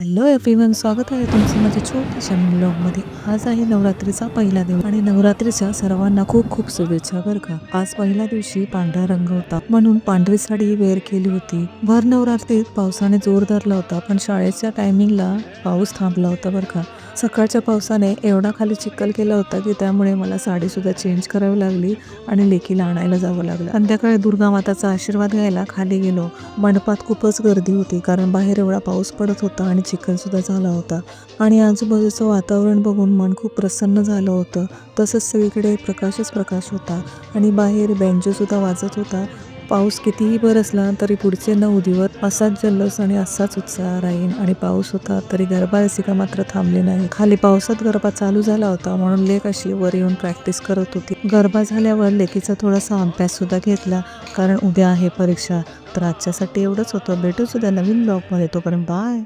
Hello everyone स्वागत आहे तुमचं माझ्या छोट्याशा ब्लॉगमध्ये आज आहे नवरात्रीचा पहिला दिवस आणि नवरात्रीच्या सर्वांना खूप खूप शुभेच्छा बरं का. आज पहिल्या दिवशी पांढरा रंग होता म्हणून पांढरी साडी वेअर केली होती. भर नवरात्रीत पावसाने जोर धरला होता पण शाळेच्या टायमिंगला पाऊस थांबला होता बरं का. सकाळच्या पावसाने एवढा खाली चिखल केला होता की त्यामुळे मला साडीसुद्धा चेंज करावी लागली आणि लेकीला आणायला जावं लागलं. संध्याकाळी दुर्गा माताचा आशीर्वाद घ्यायला खाली गेलो. मंडपात खूपच गर्दी होती कारण बाहेर एवढा पाऊस पडत होता आणि चिखलसुद्धा झाला होता. आणि आजूबाजूचं वातावरण बघून मन खूप प्रसन्न झालं होतं. तसंच सगळीकडे प्रकाशच प्रकाश होता आणि बाहेर बँजोसुद्धा वाजत होता. पाऊस कितीही बरसला तरी पुढचे नऊ दिवस असाच जल्लोष आणि असाच उत्साह राहील आणि पाऊस होता तरी गरबा रसिका मात्र थांबली नाही. खाली पावसात गरबा चालू झाला होता म्हणून लेक अशी वर येऊन प्रॅक्टिस करत होती. गरबा झाल्यावर लेकीचा थोडासा अभ्यास सुद्धा घेतला कारण उद्या आहे परीक्षा. तर आजच्यासाठी एवढंच होतं. भेटूच उद्या नवीन ब्लॉगमध्ये. तोपर्यंत बाय.